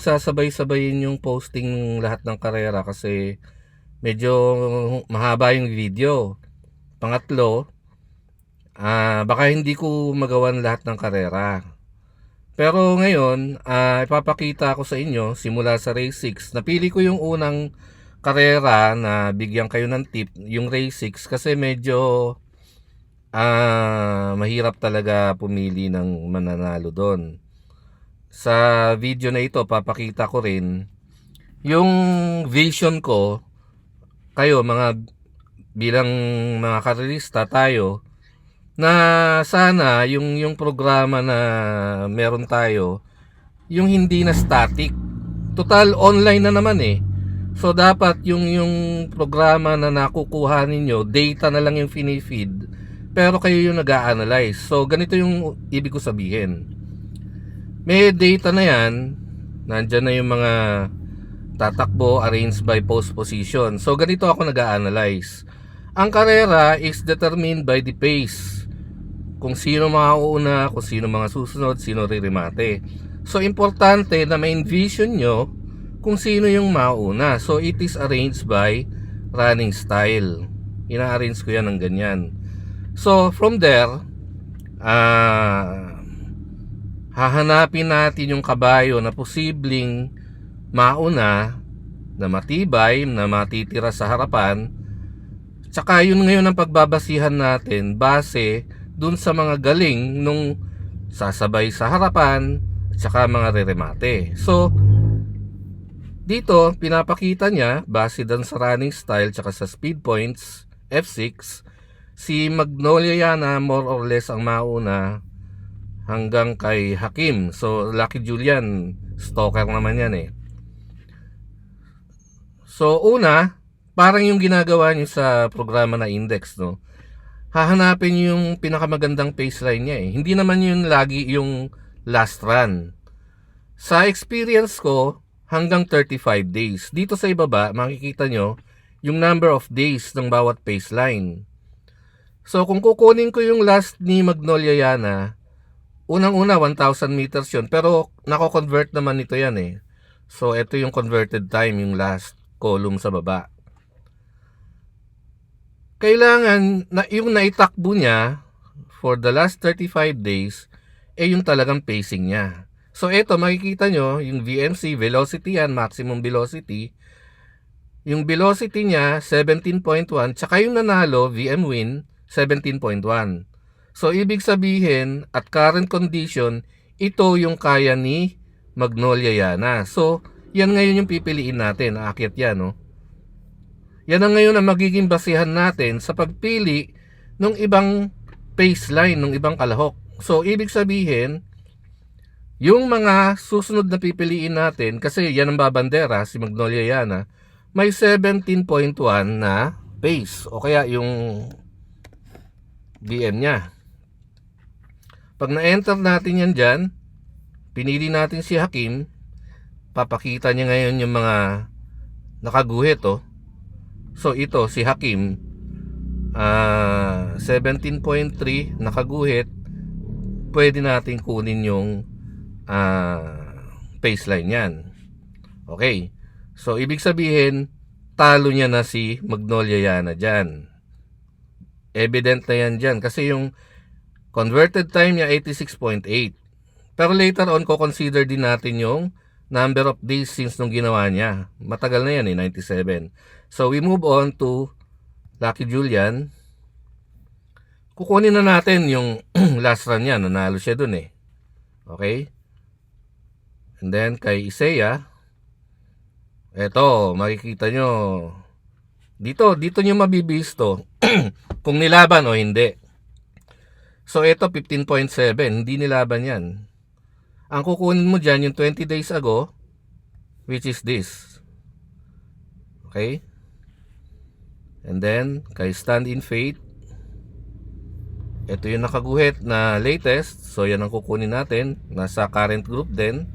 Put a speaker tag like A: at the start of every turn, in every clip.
A: pagsasabay-sabayin yung posting ng lahat ng karera kasi medyo mahaba yung video. Pangatlo, ah baka hindi ko magawan lahat ng karera. Pero ngayon, ah ipapakita ko sa inyo simula sa race 6. Napili ko yung unang karera na bigyan kayo ng tip, yung race 6 kasi medyo ah mahirap talaga pumili ng mananalo doon. Sa video na ito, papakita ko rin yung vision ko kayo mga bilang mga karelista tayo na sana yung yung programa na meron tayo yung hindi na static. Total online na naman eh. So dapat yung yung programa na nakukuha ninyo, data na lang yung finifeed. Pero kayo yung nag-a-analyze. So ganito yung ibig ko sabihin. May data na yan, nandyan na yung mga tatakbo arranged by post position. So ganito ako nag-a-analyze. Ang karera is determined by the pace. Kung sino mauuna, kung sino mga susunod, sino ririmate. So importante na ma-envision nyo kung sino yung mauna. So it is arranged by running style. Ina-arrange ko yan ng ganyan. So from there, ah hahanapin natin yung kabayo na posibleng mauna, na matibay, na matitira sa harapan. Tsaka yun ngayon ang pagbabasihan natin base dun sa mga galing nung sasabay sa harapan, tsaka mga reremate. So, dito, pinapakita niya, base dun sa running style tsaka sa speed points, F6, si Magnolia Yana more or less ang mauna hanggang kay Hakim. So, Lucky Julian, stalker naman yan eh. So, una, parang yung ginagawa niyo sa programa na index, no? Hahanapin yung pinakamagandang paceline niya eh. Hindi naman yun lagi yung last run. Sa experience ko, hanggang 35 days. Dito sa ibaba, makikita nyo yung number of days ng bawat paceline. So, kung kukunin ko yung last ni Magnolia Yana, unang-una 1,000 meters yun. Pero, nako-convert naman ito yan eh. So, ito yung converted time, yung last column sa baba. Kailangan, na, yung naitakbo niya for the last 35 days, eh yung talagang pacing niya. So, ito, makikita nyo, yung VMC, velocity yan, maximum velocity. Yung velocity niya, 17.1, tsaka yung nanalo, VM win, 17.1. So, ibig sabihin, at current condition, ito yung kaya ni Magnolia Yana. So, yan ngayon yung pipiliin natin. Aakyat yan, no? Yan ang ngayon ang magiging basihan natin sa pagpili ng ibang baseline, ng ibang kalahok. So, ibig sabihin, yung mga susunod na pipiliin natin, kasi yan ang babandera, si Magnolia Yana, may 17.1 na base. O kaya yung BM niya. Pag na-enter natin yan dyan, pinili natin si Hakim, papakita niya ngayon yung mga nakaguhit oh. So ito si Hakim ah 17.3 nakaguhit. Pwede natin kunin yung ah baseline yan. Okay. So ibig sabihin talo niya na si Magnolia Yana dyan. Evident na yan dyan kasi yung converted time niya 86.8. Pero later on ko consider din natin yung number of days since nung ginawa niya. Matagal na yan eh, 97. So we move on to Lucky Julian. Kukunin na natin yung last run niya. Nanalo siya dun eh. Okay? And then kay Isaiah. Eto, makikita nyo. Dito, dito nyo mabibisto kung nilaban o hindi. So ito 15.7, hindi nilaban yan. Ang kukunin mo dyan yung 20 days ago, which is this. Okay? And then, kay Stand in Faith, ito yung nakaguhit na latest. So, yan ang kukunin natin. Nasa current group din.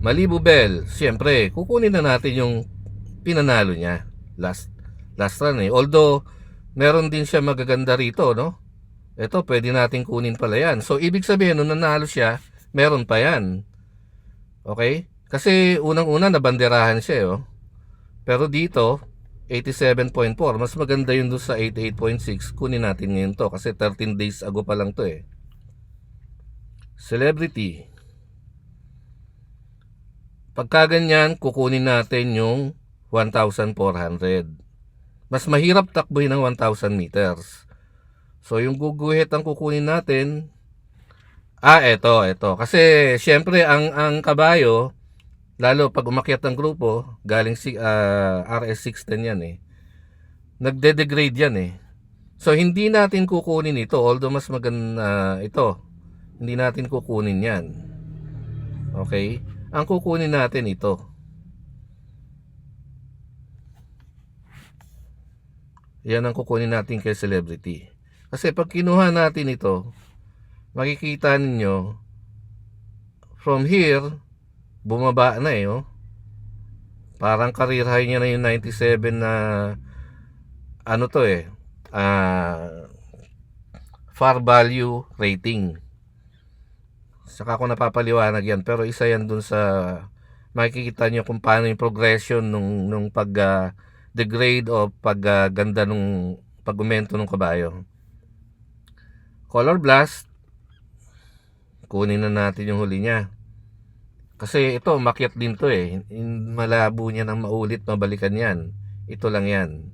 A: Malibu Bell, siyempre, kukunin na natin yung pinanalo niya. Last, last run eh. Although, meron din siya magaganda rito, no? Ito, pwede natin kunin pala yan. So, ibig sabihin, nung nanalo siya, meron pa yan. Okay? Kasi unang-una nabanderahan siya, eh, oh. Pero dito, 87.4. Mas maganda yun doon sa 88.6. Kunin natin ngayon to kasi 13 days ago pa lang to eh. Celebrity. Pagka ganyan, kukunin natin yung 1,400. Mas mahirap takbuhin ng 1,000 meters. So yung guguhit ang kukunin natin, ah eto, eto. Kasi syempre ang ang kabayo, lalo pag umakyat ng grupo, galing si ah, RS610 yan eh. Nagde-degrade yan eh. So hindi natin kukunin ito, although mas maganda ito. Hindi natin kukunin yan. Okay? Ang kukunin natin ito. Yan ang kukunin natin kay celebrity. Kasi pag kinuha natin ito, makikita ninyo, from here, bumaba na eh, oh. Parang career high niya na yung 97 na, ano to eh, ah, far value rating. Saka ako napapaliwanag yan, pero isa yan dun sa, makikita nyo kung paano yung progression nung, nung pag, ah, degrade o pag ah, ganda nung pagumento ng kabayo. Color blast, kunin na natin yung huli niya. Kasi ito, makyat din to eh. Malabo niya nang maulit, mabalikan yan. Ito lang yan.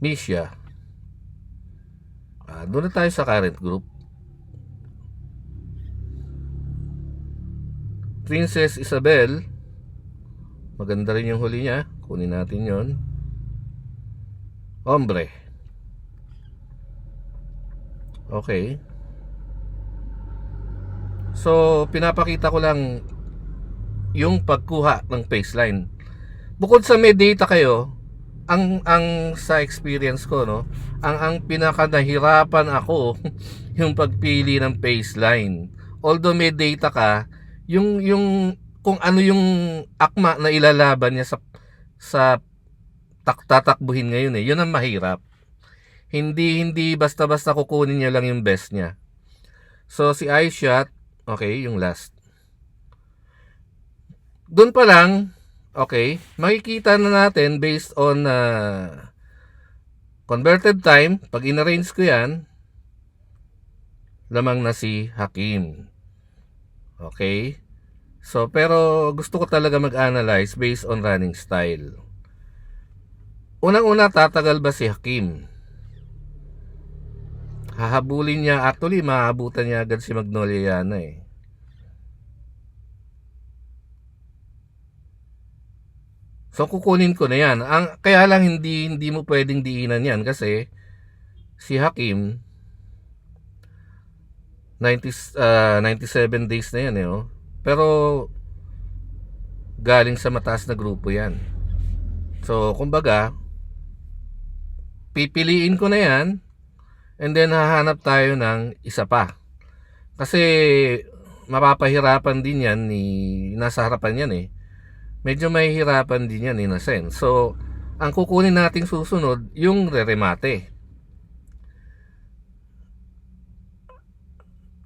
A: Misha. Ah, doon na tayo sa current group. Princess Isabel. Maganda rin yung huli niya. Kunin natin yon. Hombre. Okay. So, pinapakita ko lang yung pagkuha ng baseline. Bukod sa may data kayo, ang ang sa experience ko no, ang ang pinaka nahirapan ako yung pagpili ng baseline. Although may data ka, yung yung kung ano yung akma na ilalaban niya sa sa tak tatakbuhin ngayon eh, yun ang mahirap. Hindi hindi basta-basta kukunin niya lang yung best niya. So si iShot, okay, yung last. Doon pa lang, okay, makikita na natin based on uh, converted time, pag in-arrange ko yan, lamang na si Hakim. Okay? So, pero gusto ko talaga mag-analyze based on running style. Unang-una, tatagal ba si Hakim? Hahabulin niya, actually, maaabutan niya agad si Magnolia Yana eh. So kukunin ko na yan. Ang kaya lang hindi hindi mo pwedeng diinan yan kasi si Hakim 90 ah, 97 days na yan eh oh. Pero galing sa mataas na grupo yan. So kumbaga pipiliin ko na yan and then hahanap tayo ng isa pa. Kasi mapapahirapan din yan ni nasa harapan yan eh medyo mahihirapan din yan in a sense. So, ang kukunin nating susunod, yung re-remate.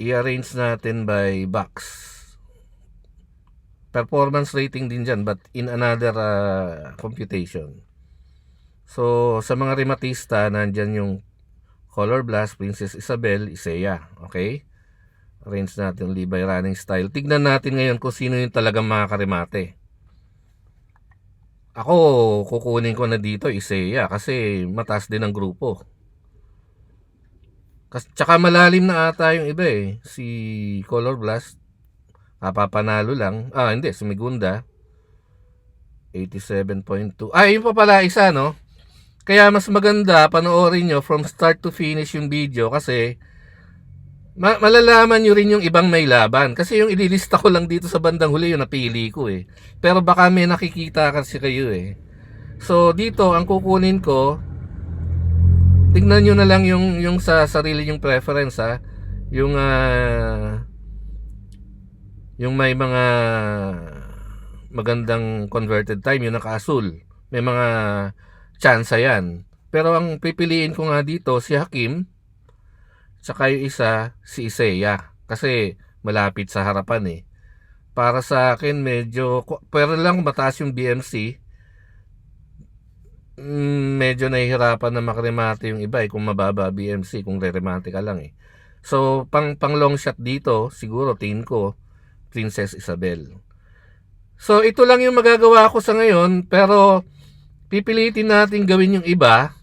A: I-arrange natin by box. Performance rating din dyan, but in another uh, computation. So, sa mga rematista, nandyan yung Color Blast, Princess Isabel, Isaiah. Okay? Arrange natin Levi running style. Tignan natin ngayon kung sino yung talagang mga karimate. Ako, kukunin ko na dito Isaiah kasi mataas din ang grupo. Kas tsaka malalim na ata yung iba eh. Si Color Blast, kapapanalo lang. Ah, hindi, si Migunda. 87.2. Ah, yun pa pala isa, no? Kaya mas maganda panoorin nyo from start to finish yung video kasi ma- malalaman nyo rin yung ibang may laban. Kasi yung ililista ko lang dito sa bandang huli yung napili ko eh. Pero baka may nakikita kasi kayo eh. So dito ang kukunin ko tingnan nyo na lang yung yung sa sarili yung preference ha. Yung ah, yung may mga magandang converted time yung naka-asul. May mga chance yan. Pero ang pipiliin ko nga dito si Hakim Tsaka yung isa, si Isaiah. Kasi malapit sa harapan eh. Para sa akin medyo pero lang mataas yung BMC. mm, medyo nahihirapan na makremate yung iba eh kung mababa BMC kung re-remate ka lang eh. So pang pang long shot dito siguro tingin ko Princess Isabel. So ito lang yung magagawa ko sa ngayon pero pipilitin natin gawin yung iba.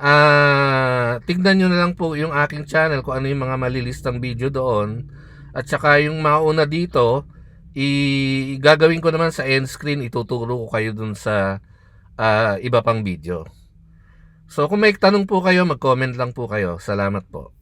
A: Ah, tignan nyo na lang po yung aking channel kung ano yung mga malilistang video doon. At saka yung mauna dito, i gagawin ko naman sa end screen, ituturo ko kayo dun sa ah, iba pang video. So kung may tanong po kayo, mag-comment lang po kayo. Salamat po.